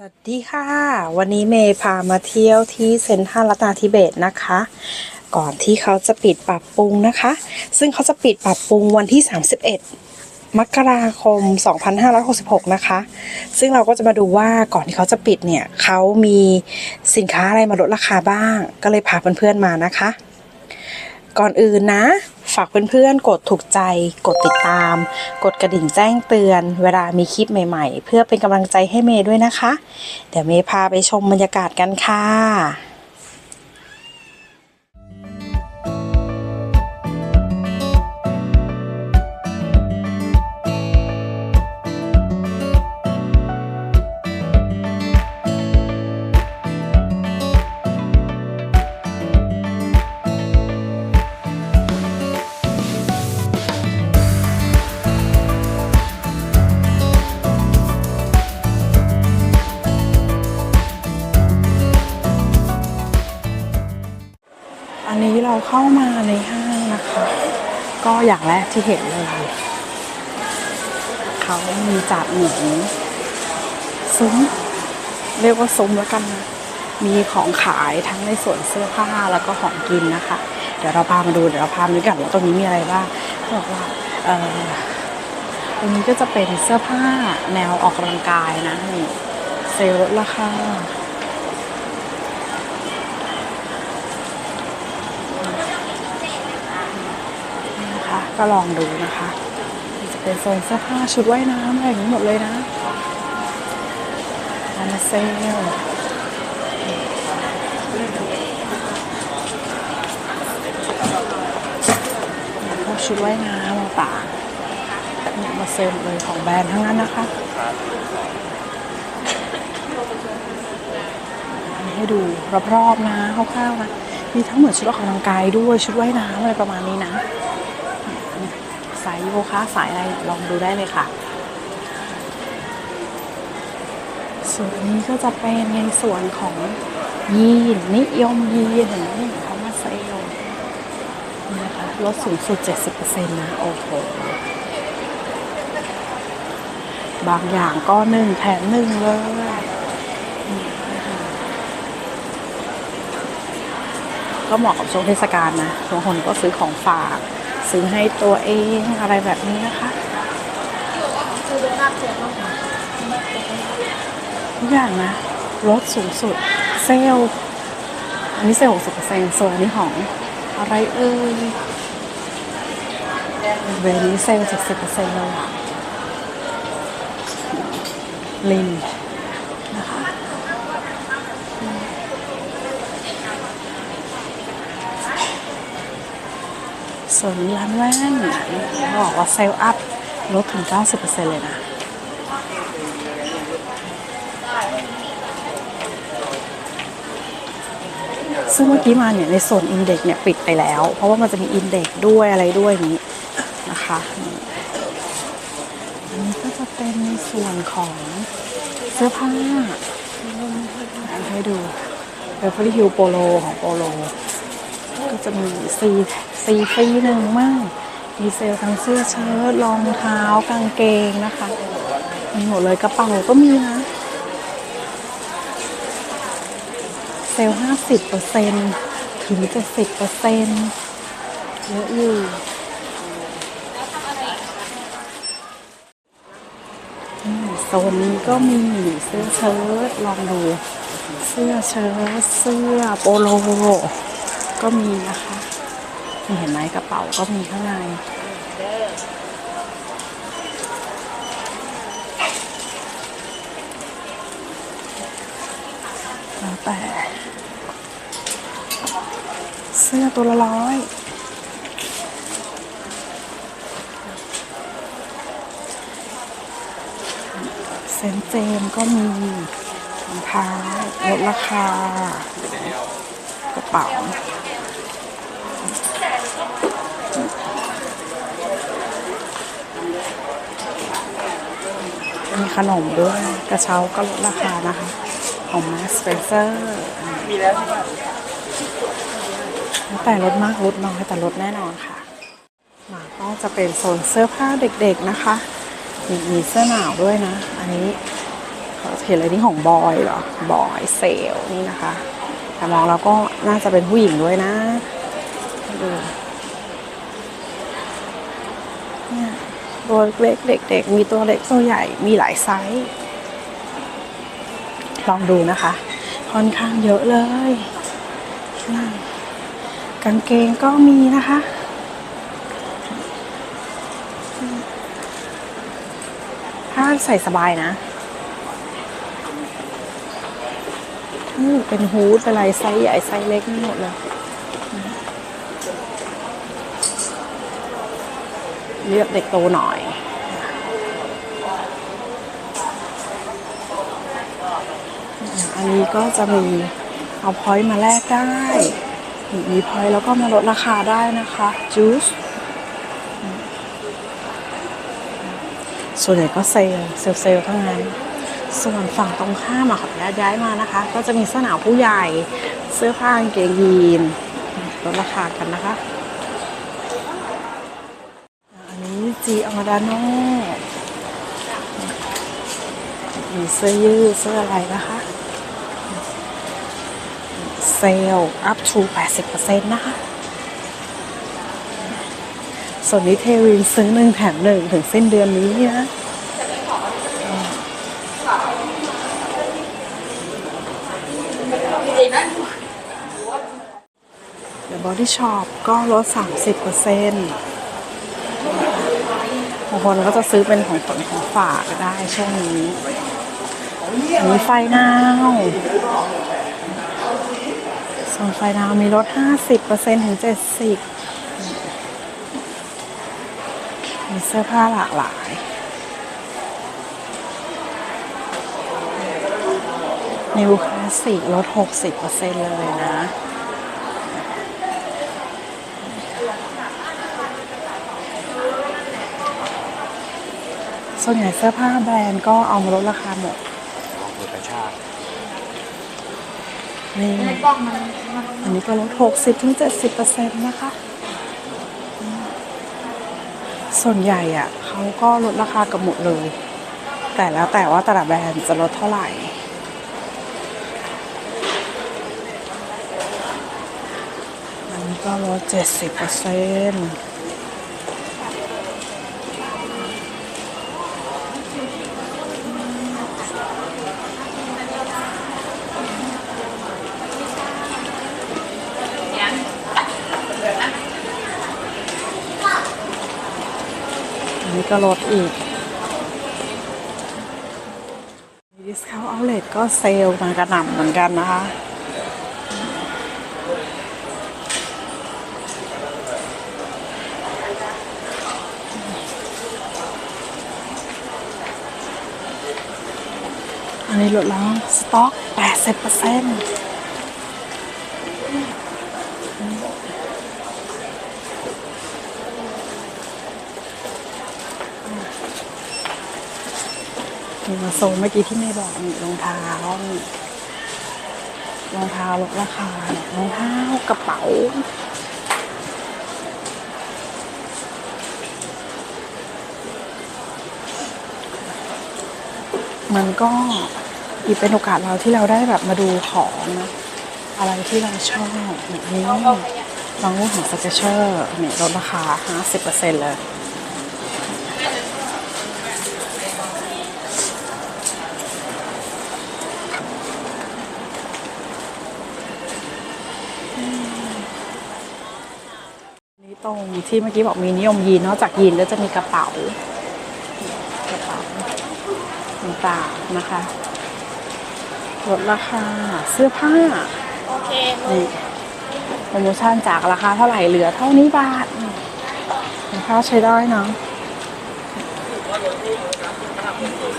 สวัสดีค่ะ วันนี้เมย์พามาเที่ยวที่เซ็นทรัลรัตนาธิเบศนะคะ ก่อนที่เขาจะปิดปรับปรุงนะคะ ซึ่งเขาจะปิดปรับปรุงวันที่ 31 มกราคม 2566 นะคะ ซึ่งเราก็จะมาดูว่าก่อนที่เขาจะปิดเนี่ยเขามีสินค้าอะไรมาลดราคาบ้าง ก็เลยพาเพื่อนๆมานะคะ ก่อนอื่นนะ ฝากเพื่อนๆ กดถูกใจ กดติดตาม กดกระดิ่งแจ้งเตือน เวลามีคลิปใหม่ๆ เพื่อเป็นกำลังใจให้เมย์ด้วยนะคะ เดี๋ยวเมย์พาไปชมบรรยากาศกันค่ะ เข้ามาในห้างนะคะ ก็อย่างแรกที่เห็นเลย เขามีจัดหมูซุ้ม เรียกว่าซุ้มแล้วกันนะมีของขายทั้งในส่วนเสื้อผ้าแล้วก็ของกินนะคะ เดี๋ยวเราพามาดูเดี๋ยวเราพามาดูกันว่าตรงนี้มีอะไรบ้างเขาบอกว่าเออตรงนี้ก็จะเป็นเสื้อผ้าแนวออกกำลังกายนะนี่เซลล์ลดราคา นะคะ ก็ลองดูนะคะนี่จะเป็นโซนเสื้อผ้าชุดว่ายน้ำอะไรอย่างนี้หมดเลยนะอันนเซลพวกชุดว่ายน้ำต่างๆเนี่ยมาเซลหมเลยของแบรนด์ทั้งนั้นนะคะมีให้ดูรอบๆนะคร่าวๆนะ มีทั้งเหมดชุดออกกำลังกายด้วยชุดว่ายน้ำอะไรประมาณนี้นะ โยคะสายอะไรลองดูได้เลยค่ะ ส่วนนี้ก็จะเป็นในส่วนของยีนนิยมยีนเห็นไหมเขามาเซลนี่นะคะลดสูงสุด 70%นะ โอ้โห บางอย่างก็หนึ่งแถมหนึ่งเลยก็เหมาะกับช่วงเทศกาลนะบางคนก็ซื้อของฝาก ซื้อให้ตัวเองอะไรแบบนี้นะคะทุกอย่างนะลดสูงสุดเซลอันนี้เซลล์60%ส่วนอันนี้ของอะไรเอ่ยเวนี้เซลล์70%เลยอะลินนะคะ ส่วนร้านแว่นเขาบอกว่าเซลล์อัพลดถึง 90%เลยนะซึ่งเมื่อกี้มาเนี่ยในส่วนอินเด็กเนี่ยปิดไปแล้ว เพราะว่ามันจะมีอินเด็กด้วยอะไรด้วยนี้นะคะอันนี้ก็จะเป็นในส่วนของเสื้อผ้าให้ดูเบลฟอรี่ฮิลโปโลของโปโล ก็จะมีซีซีฟรีหนึ่งมากมีเซลล์ทั้งเสื้อเชิ้ตรองเท้ากางเกงนะคะ มีหมดเลยกระเป๋าก็มีนะ เซลล์ห้าสิบเปอร์เซ็นถึงเจ็ดสิบเปอร์เซ็นเยอะอยู่โซนนี้ก็มีเสื้อเชิ้ตลองดู เสื้อเชิ้ตเสื้อโปโล ก็มีนะคะนี่เห็นไหมกระเป๋าก็มีข้างในแล้วแต่เสื้อตัวละร้อยเซนเจมก็มีรองเท้าลดราคากระเป๋า มีขนมด้วย กระเช้าก็ลดราคานะคะ ของ Max Spencer มีแล้วแต่ลดมากลดน้อยแต่ลดแน่นอนค่ะ มาก็จะเป็นโซนเสื้อผ้าเด็กๆนะคะมีมีเสื้อหนาวด้วยนะ อันนี้เขาเห็นอะไรนี่ของบอยเหรอ บอยเซลนี่นะคะ แต่มองแล้วก็น่าจะเป็นผู้หญิงด้วยนะดูเนี่ย ตัวเล็กเด็ก ๆ มีตัวเล็กตัวใหญ่มีหลายไซส์ลองดูนะคะ ค่อนข้างเยอะเลยนั่นกางเกงก็มีนะคะ ถ้าใส่สบายนะอืมเป็นฮูดเป็นอะไรไซส์ใหญ่ไซส์เล็กนี่หมดเลย เลือกเด็กโตหน่อย อันนี้ก็จะมีเอาพอยต์มาแลกได้ มีพอยต์แล้วก็มาลดราคาได้นะคะจูสส่วนใหญ่ก็เซลเซลเซลทั้งนั้น ส่วนฝั่งตรงข้ามอะค่ะย้ายย้ายมานะคะ ก็จะมีเสื้อหนาวผู้ใหญ่ เสื้อผ้ากางเกงยีนลดราคากันนะคะ อัน นี้จีออดาโนมีเสื้อยืดเสื้ออะไรนะคะ เซลล์ up to 80%นะคะ ส่วนนี้เทวินซื้อหนึ่งแถมหนึ่งถึงสิ้นเดือนนี้นะเดี๋ยวบอดี้ช็อปก็ลด 30%บางคนก็จะซื้อเป็นของฝนของฝากก็ได้ช่วงนี้อันนี้ไฟนาวส่วนไฟดาวมีลด 50%ถึง 70 มีเสื้อผ้าหลากหลายนิวคลาสสิกลด 60%เลยนะ ส่วนใหญ่เสื้อผ้าแบรนด์ก็เอามาลดราคาหมดลองเปิดกระชากนี่อันนี้ก็ลด 60ถึง70%นะคะอืมส่วนใหญ่อะเขาก็ลดราคากับหมดเลย แต่แล้วแต่ว่าแต่ละแบรนด์จะลดเท่าไหร่อันนี้ก็ลด 70%อันนี้ ก็ลดอีกดิสคาวเอาเลทก็เซลล์มากระหน่ำเหมือนกันนะคะอันนี้ลดแล้วสต็อก 80%มีมาโซน เมื่อกี้ที่ไม่บอกนี่รองเท้ารองเท้าลดราคาเนี่ยรองเท้ากระเป๋ามันก็อีกเป็นโอกาสเราที่เราได้แบบมาดูของนะอะไรที่เราชอบแบบนี้ลองรูปของสเกเชอร์เนี่ยลดราคา 50%เลย รงที่เมื่อกี้บอกมีนิยมยีนนอกจากยีนแล้วจะมีกระเป๋ากระเป๋าต่างๆนะคะลดราคาเสื้อผ้าโอเคนี่โปรโมชั่นจากราคาเท่าไหร่เหลือเท่านี้บาทราคาใช้ได้เนาะ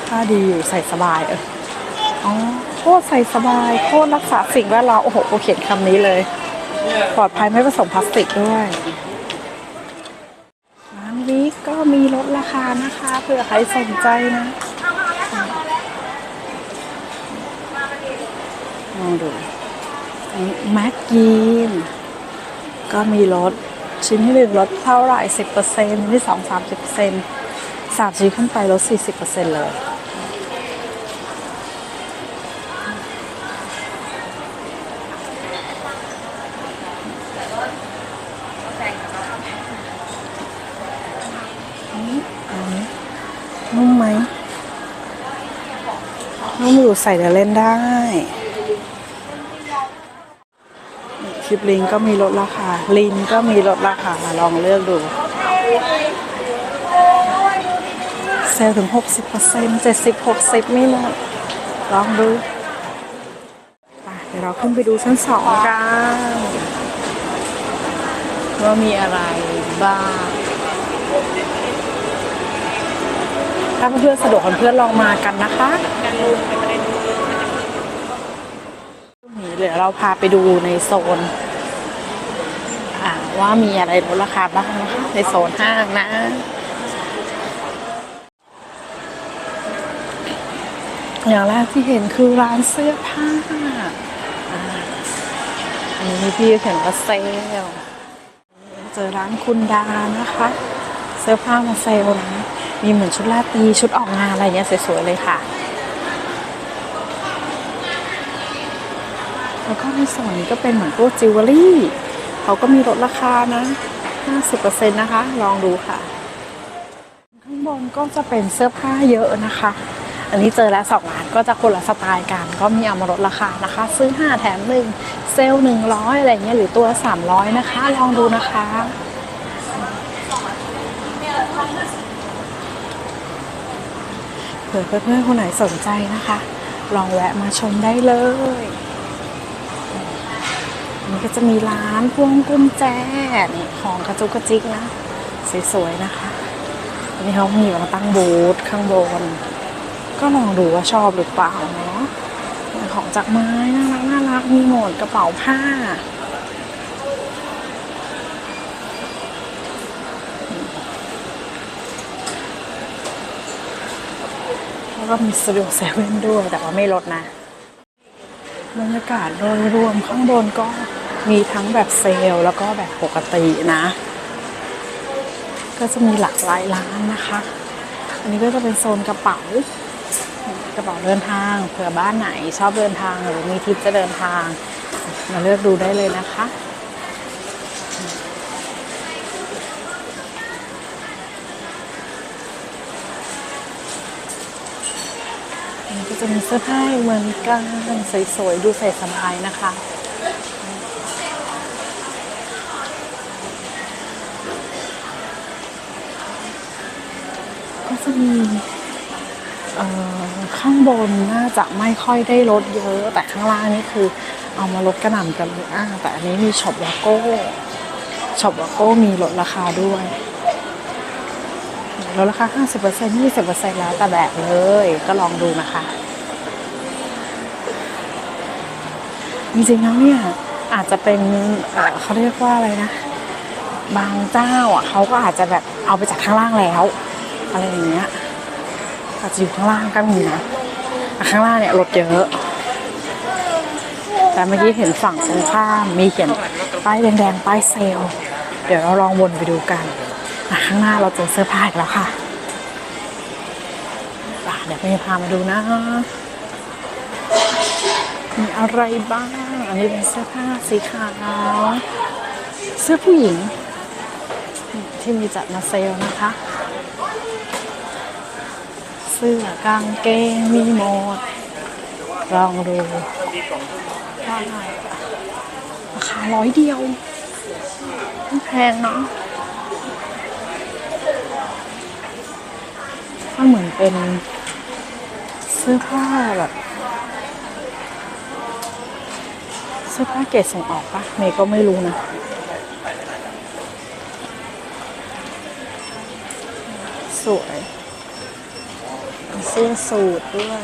ค่าดีอยู่ใส่สบายเอออ๋อโคตรใส่สบายโคตรรักษาสิ่งแวดล้อมโอ้โหโอเขียนคำนี้เลย ปลอดภัยไม่ผสมพลาสติกด้วย วิกก็มีลดราคานะคะเผื่อใครสนใจนะลองดูแม็กกีนก็มีลดชิ้นที่หนึ่งลดเท่าไหร่สิบเปอร์เซ็นต์ที่สองสามสิบเปอร์เซ็นต์สามชิ้นขึ้นไปลดสี่สิบเปอร์เซ็นต์เลย นุ่มไหมนุ่ มอใส่เดี๋ยวเล่นได้ คลิปลิงก็มีลดราคา ลินก็มีลดราคาลองเลือกดู เซลล์ถึง 60% 70 60 ไม่หมดลองดูไปเดี๋ยวเราขึ้นไปดูชั้นสองกันว่ามีอะไรบ้าง ถ้าเพื่อนๆสะดวกเพื่อนลองมากันนะคะ เดี๋ยวเราพาไปดูในโซนว่ามีอะไรลดราคาบ้างนะคะในโซนห้างนะอย่างแรกที่เห็นคือร้านเสื้อผ้า อันนี้พี่เห็นว่าเซลเจอร้านคุณดานะคะ เสื้อผ้ามาเซลนะ มีเหมือนชุดราตรีชุดออกงานอะไรเงี้ยสวยๆเลยค่ะ แล้วก็ในส่วนนี้ก็เป็นเหมือนพวกจิวเวลรี่เขาก็มีลดราคานะ 50%นะคะ ลองดูค่ะ ข้างบนก็จะเป็นเสื้อผ้าเยอะนะคะ อันนี้เจอแล้วสองร้านก็จะคนละสไตล์กัน ก็มีเอามาลดราคานะคะ ซื้อ 5 แถม1เซลล์100อะไรเงี้ยหรือตัว 300 นะคะ ลองดูนะคะเผื่อเพื่อนๆคนไหนสนใจนะคะ ลองแวะมาชมได้เลย นนี้ก็จะมีร้านพวงกุญแจนี่ของกระจุกกระจิกนะสวยๆนะคะอันนี้เขามีมาตั้งบูธข้างบน ก็ลองดูว่าชอบหรือเปล่าเนาะของจากไม้น่ารักน่ารักมีหมดกระเป๋าผ้าแล้วก็มีสตูดิโอเซเว่นด้วยแต่ว่าไม่ลดนะบรรยากาศโดยรวมข้างบนก็ มีทั้งแบบเซลล์แล้วก็แบบปกตินะ ก็จะมีหลากหลายร้านนะคะ อันนี้ก็จะเป็นโซนกระเป๋ากระเป๋าเดินทางเผื่อบ้านไหนชอบเดินทางหรือมีทริปจะเดินทาง มาเลือกดูได้เลยนะคะก็จะมีเสื้อผ้าเหมือนกันสวยๆดูใส่สบายนะคะ ก็จะมีเอ่ข้างบนน่าจะไม่ค่อยได้ลดเยอะ แต่ข้างล่างนี่คือเอามาลดกระหน่ำกันเลยอ่าแต่อันนี้มีช็อปวาโก้ช็อปวาโก้มีลดราคาด้วยลดราคา 50% 20%แล้วแต่แบบเลยก็ลองดูนะคะ จริงๆแล้วเนี่ยอาจจะเป็นเขาเรียกว่าอะไรนะ บางเจ้าอะเขาก็อาจจะแบบเอาไปจากข้างล่างแล้ว อะไรอย่างเงี้ยอาจจะอยู่ข้างล่างก็มีนะข้างล่างเนี่ยรถเยอะ แต่เมื่อกี้เห็นฝั่งตรงข้ามมีเขียนป้ายแดงๆป้ายเซลเดี๋ยวเราลองวนไปดูกันข้างหน้าเราเจอเสื้อผ้าอีกแล้วค่ะะเดี๋ยวไปพามาดูนะ มีอะไรบ้าง อันนี้เป็นเสื้อผ้าสีขาว เสื้อผู้หญิง ที่มีจัดมาเซลนะคะ เสื้อกางเกงมีหมด ลองดูราคาร้อยเดียวแพงเนาะมันเหมือนเป็นเสื้อผ้าแบบเสื้อผ้าเกรดส่งออกปะเมย์ก็ไม่รู้นะสวย มีเสื้อสูทด้วย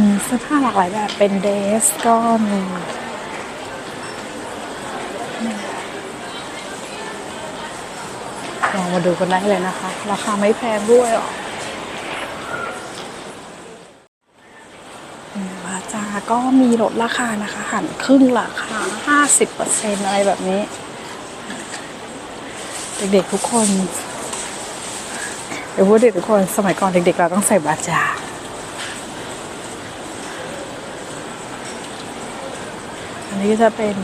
มีเสื้อผ้าหลากหลายแบบเป็นเดรสก็มีลองมาดูกันได้เลยนะคะ ราคาไม่แพงด้วยหรอก บาจา ก็มีลดราคานะคะ หันครึ่งราคา 50%อะไรแบบนี้ เด็กๆทุกคน เดี๋ยวพูดเด็กทุกคน สมัยก่อนเด็กๆเราต้องใส่บาจาอันี้ก็จะเป็น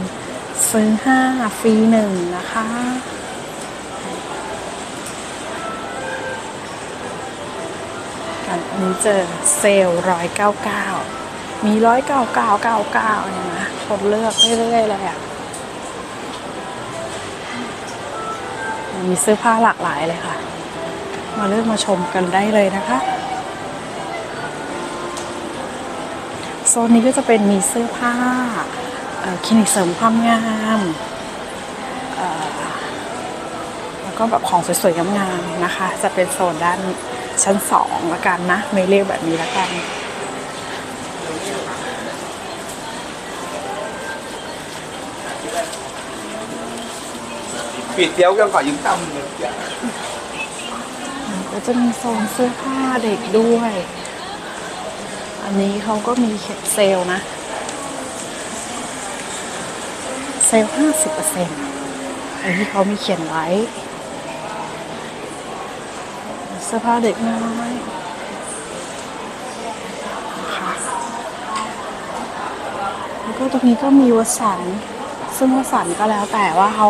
ซื้อห้าฟรีหนึ่งนะคะอันนี้เจอเซลร้อยเก้าเก้า มีร้อยเก้าเก้าเก้าเก้าเนี่ยนะคนเลือกเรื่อยๆเลยอะมีเสื้อผ้าหลากหลายเลยค่ะ มาเลือกมาชมกันได้เลยนะคะโซนนี้ก็จะเป็นมีเสื้อผ้าคลินิกเสริมความงามแล้วก็แบบของสวยๆงามๆนะคะ จะเป็นโซนด้านชั้นสองละกันนะ ไม่เรียกแบบนี้ละกัน ปิดเดียวกันก่อนยังจำเลยก็จะมีโซนเสื้อผ้าเด็กด้วย อันนี้เขาก็มีเซลนะ เซลห้าสิบเปอร์เซ็นต์อันที่เขามีเขียนไว้ เสื้อผ้าเด็กน้อยนะคะแล้วก็ตรงนี้ก็มีวสันซึ่งวสันก็แล้วแต่ว่าเขา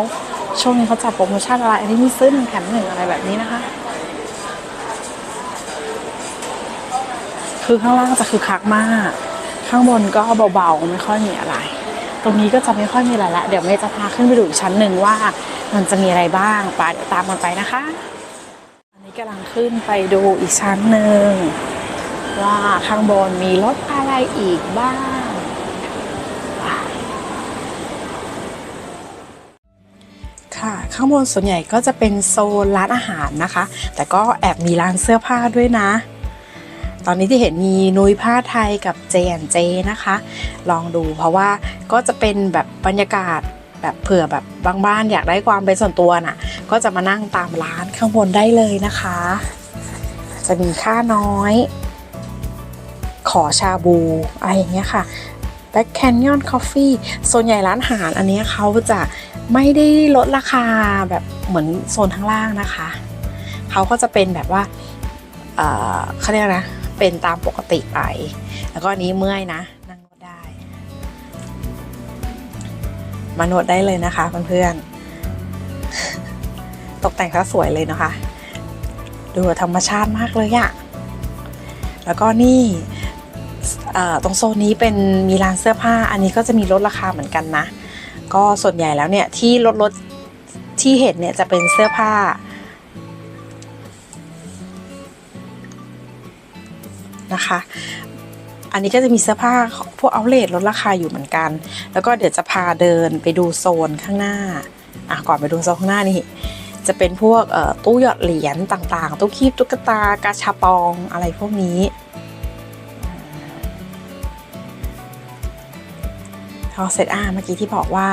ช่วงนี้เขาจัดโปรโมชั่นอะไร อันนี้มีซื้อหนึ่งแถมหนึ่งอะไรแบบนี้นะคะ คือข้างล่างจะคือคักมาก ข้างบนก็เบาๆ ไม่ค่อยมีอะไร ตรงนี้ก็จะไม่ค่อยมีอะไรละ เดี๋ยวเมย์จะพาขึ้นไปดูอีกชั้นหนึ่งว่ามันจะมีอะไรบ้างไปเดี๋ยวตามกันไปนะคะ อันนี้กำลังขึ้นไปดูอีกชั้นหนึ่งว่าข้างบนมีรถอะไรอีกบ้าง ข้างบนส่วนใหญ่ก็จะเป็นโซนร้านอาหารนะคะ แต่ก็แอบมีร้านเสื้อผ้าด้วยนะ ตอนนี้ที่เห็นมีนุ้ยผ้าไทยกับเจนเจนะคะ ลองดูเพราะว่าก็จะเป็นแบบบรรยากาศแบบเผื่อแบบบางบ้านอยากได้ความเป็นส่วนตัวน่ะ ก็จะมานั่งตามร้านข้างบนได้เลยนะคะ จะมีค่าน้อย ขอชาบูอะไรอย่างเงี้ยค่ะ Black Canyon Coffee ส่วนใหญ่ร้านอาหารอันนี้เขาจะไม่ได้ลดราคาแบบเหมือนโซนข้างล่างนะคะ เขาก็จะเป็นแบบว่าเขาเรียกนะเป็นตามปกติไป แล้วก็อันนี้เมื่อยนะนั่งนวดได้ มานวดได้เลยนะคะเพื่อนๆตกแต่งซะสวยเลยนะคะ ดูธรรมชาติมากเลยอะแล้วก็นี่ ตรงโซนนี้เป็นมีร้านเสื้อผ้า อันนี้ก็จะมีลดราคาเหมือนกันนะ ก็ส่วนใหญ่แล้วเนี่ยที่ลดลดที่เห็นเนี่ยจะเป็นเสื้อผ้า นะคะ อันนี้ก็จะมีเสื้อผ้าพวกเอาเลทลดราคาอยู่เหมือนกัน แล้วก็เดี๋ยวจะพาเดินไปดูโซนข้างหน้าอะก่อนไปดูโซนข้างหน้านี่จะเป็นพวกตู้หยอดเหรียญต่างๆ ตู้คีบตุ๊กตากาชาปองอะไรพวกนี้ อเสร็จอะเมื่อกี้ที่บอกว่า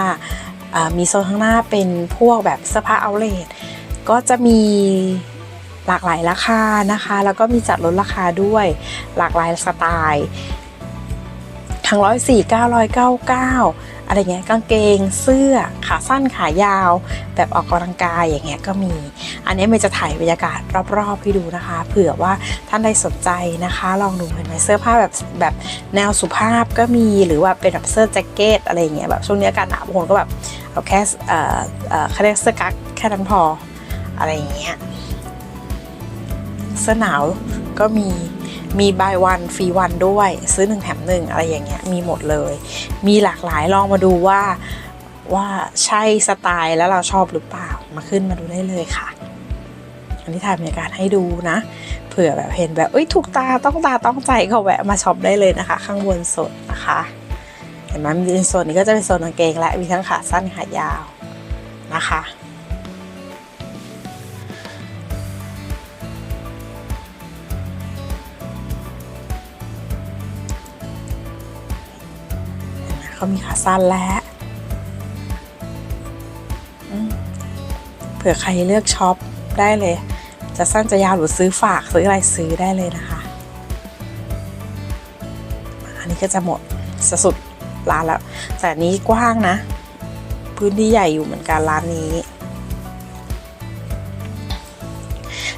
มีโซนข้างหน้าเป็นพวกแบบเสื้อผ้าเอาเลทก็จะมีหลากหลายราคานะคะ แล้วก็มีจัดลดราคาด้วยหลากหลายสไตล์ทั้งร้อยสี่เก้าร้อยเก้าเก้า อะไรเงี้ยกางเกงเสื้อขาสั้นขายาว แบบออกกำลังกายอย่างเงี้ยก็มี อันนี้เมย์จะถ่ายบรรยากาศรอบๆให้ดูนะคะ เผื่อว่าท่านใดสนใจนะคะ ลองดูเห็นไหมเสื้อผ้าแบบแบบแนวสุภาพก็มีหรือว่าเป็นแบบเสื้อแจ็คเก็ตอะไรเงี้ยแบบช่วงนี้อากาศหนาวบางคนก็แบบเอาแค่เอ่อเอ่อเขาเรียกเสื้อกั๊กแค่นั้นพออะไรอย่างเงี้ยเสื้อหนาวก็มี มี buy one ฟรี one ด้วย ซื้อหนึ่งแถมหนึ่งอะไรอย่างเงี้ยมีหมดเลย มีหลากหลายลองมาดูว่าว่าใช่สไตล์แล้วเราชอบหรือเปล่ามาขึ้นมาดูได้เลยค่ะ อันนี้ถ่ายบรรยากาศให้ดูนะ เผื่อแบบเห็นแบบเอ้ยถูกตาต้องตาต้องใจก็แวะมาช็อปได้เลยนะคะ ข้างบนสดนะคะเห็นไหมมีโซนนี้ก็จะเป็นโซนกางเกงและมีทั้งขาสั้นขายาวนะคะ เขามีขาสั้นแล้วเผื่อใครเลือกช็อปได้เลย จะสั้นจะยาวหรือซื้อฝากซื้ออะไรซื้อได้เลยนะคะ อันนี้ก็จะหมดสสุดร้านแล้วแต่นี้กว้างนะ พื้นที่ใหญ่อยู่เหมือนกันร้านนี้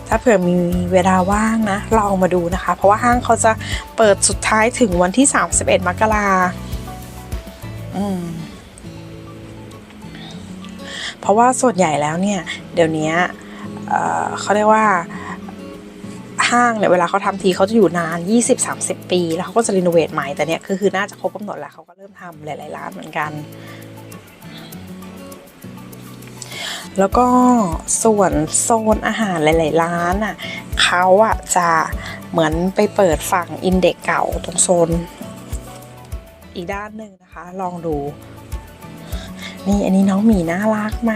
ถ้าเผื่อมีเวลาว่างนะ ลองมาดูนะคะ เพราะว่าห้างเขาจะเปิดสุดท้ายถึงวันที่ 31 มกรา อืมเพราะว่าส่วนใหญ่แล้วเนี่ย เดี๋ยวนี้เขาเรียกว่าห้างเนี่ยเวลาเขาทำทีเขาจะอยู่นาน 20-30 ปี แล้วเขาก็จะรีโนเวทใหม่แต่เนี่ยคือคือน่าจะครบกำหนดแล้วเขาก็เริ่มทำหลายๆร้านเหมือนกัน แล้วก็ส่วนโซนอาหารหลาย ๆ ร้านอะเขาอะจะเหมือนไปเปิดฝั่งอินเด็กเก่าตรงโซน อีกด้านหนึ่งนะคะ ลองดู นี่อันนี้น้องหมีน่ารักไหม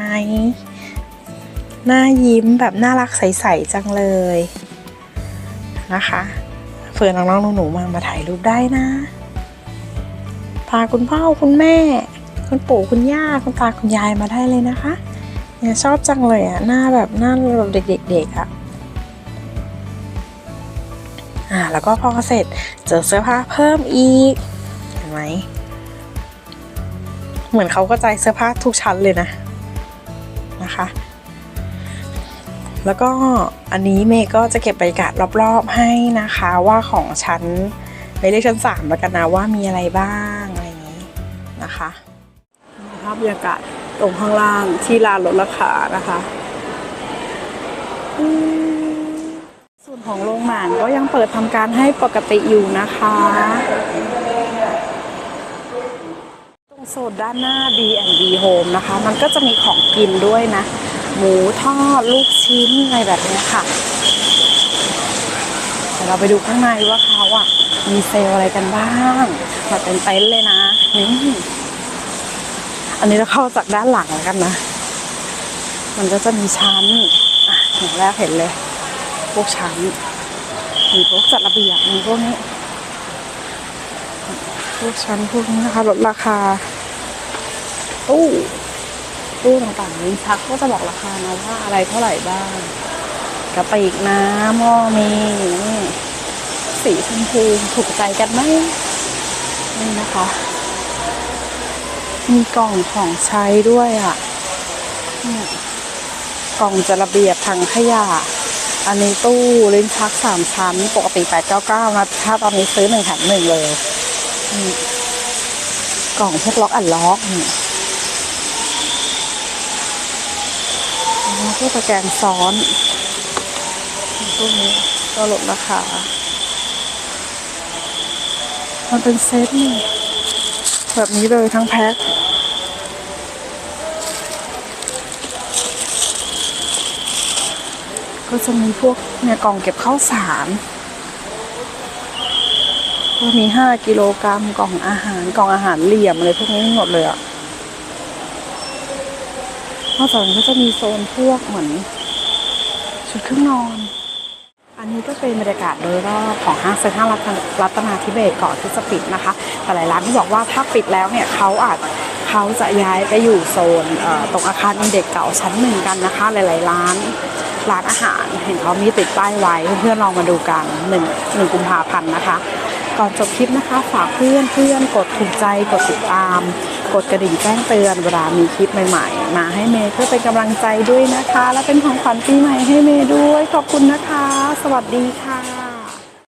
หน้ายิ้มแบบน่ารักใสๆจังเลยนะคะเฟิร์นน้องๆหนูๆมามาถ่ายรูปได้นะ พาคุณพ่อคุณแม่ คุณปู่คุณย่าคุณตาคุณยายมาได้เลยนะคะเนี่ยชอบจังเลยอะหน้าแบบหน้าแบบเด็กๆอะอ่าแล้วก็พอเสร็จเจอเสื้อผ้าเพิ่มอีก ไหม เหมือนเขาก็ใจเสื้อผ้าทุกชั้นเลยนะนะคะ แล้วก็อันนี้เมย์ก็จะเก็บบรรยากาศรอบๆให้นะคะว่าของชั้นไม่เรียกชั้นสามแล้วกันนะว่ามีอะไรบ้างอะไรอย่างนี้นะคะภาพบรรยากาศตรงข้างล่างที่ลานลดราคานะคะส่วนของโรงหนังก็ยังเปิดทำการให้ปกติอยู่นะคะ โซนด้านหน้า B&B Home นะคะ มันก็จะมีของกินด้วยนะ หมูทอดลูกชิ้นอะไรแบบเนี้ยค่ะเดี๋ยวเราไปดูข้างในว่าเขาอะ มีเซลอะไรกันบ้างแบบเป็นเต็นท์เลยนะ นี่ อันนี้เราเข้าจากด้านหลังแล้วกันนะ มันก็จะมีชั้น อะอย่างแรกเห็นเลย พวกชั้น มีพวกจัดระเบียบมีพวกนี้พวกชั้นพวกนี้นะคะลดราคา ตู้ตู้ต่างๆลิ้นชักก็จะบอกราคานะว่าอะไรเท่าไหร่บ้างกระติกน้ำหม้อมีนี่สีชมพูถูกใจกันไหมนี่นะคะ มีกล่องของใช้ด้วยอะเนี่ยกล่องจะระเบียบถังขยะ อันนี้ตู้ลิ้นชักสามชั้นปกติแปดเก้าเก้านะ ถ้าตอนนี้ซื้อหนึ่งแถมหนึ่งเลย กล่องพวกล็อกอันล็อกนี่แล้วก็ตะแกรงซ้อนตู้นี้ก็ลดราคา มันเป็นเซตนี่ แบบนี้เลยทั้งแพ็คก็จะมีพวกเนี่ยกล่องเก็บข้าวสารก็มีห้ากิโลกรัมกล่องอาหารกล่องอาหารเหลี่ยมอะไรพวกนี้หมดเลยอะ นอกจากนี้ก็จะมีโซนพวกเหมือนชุดเครื่องนอน อันนี้ก็เป็นบรรยากาศโดยรอบของห้างเซ็นทรัลรัตนาธิเบศก่อนที่จะปิดนะคะ แต่หลายร้านที่บอกว่าถ้าปิดแล้วเนี่ยเขาอาจเขาจะย้ายไปอยู่โซนตรงอาคารอินเด็กเก่าชั้นหนึ่งกันนะคะ หลาย ๆ ร้านร้านอาหาร เห็นเขามีติดป้ายไว้เพื่อนๆลองมาดูกันหนึ่งหนึ่งกุมภาพันธ์นะคะ ก่อนจบคลิปนะคะ ฝากเพื่อนเพื่อนกดถูกใจกดติดตาม กดกระดิ่งแจ้งเตือนเวลามีคลิปใหม่ๆ มาให้เมย์เพื่อเป็นกำลังใจด้วยนะคะ และเป็นของขวัญปีใหม่ให้เมย์ด้วย ขอบคุณนะคะ สวัสดีค่ะ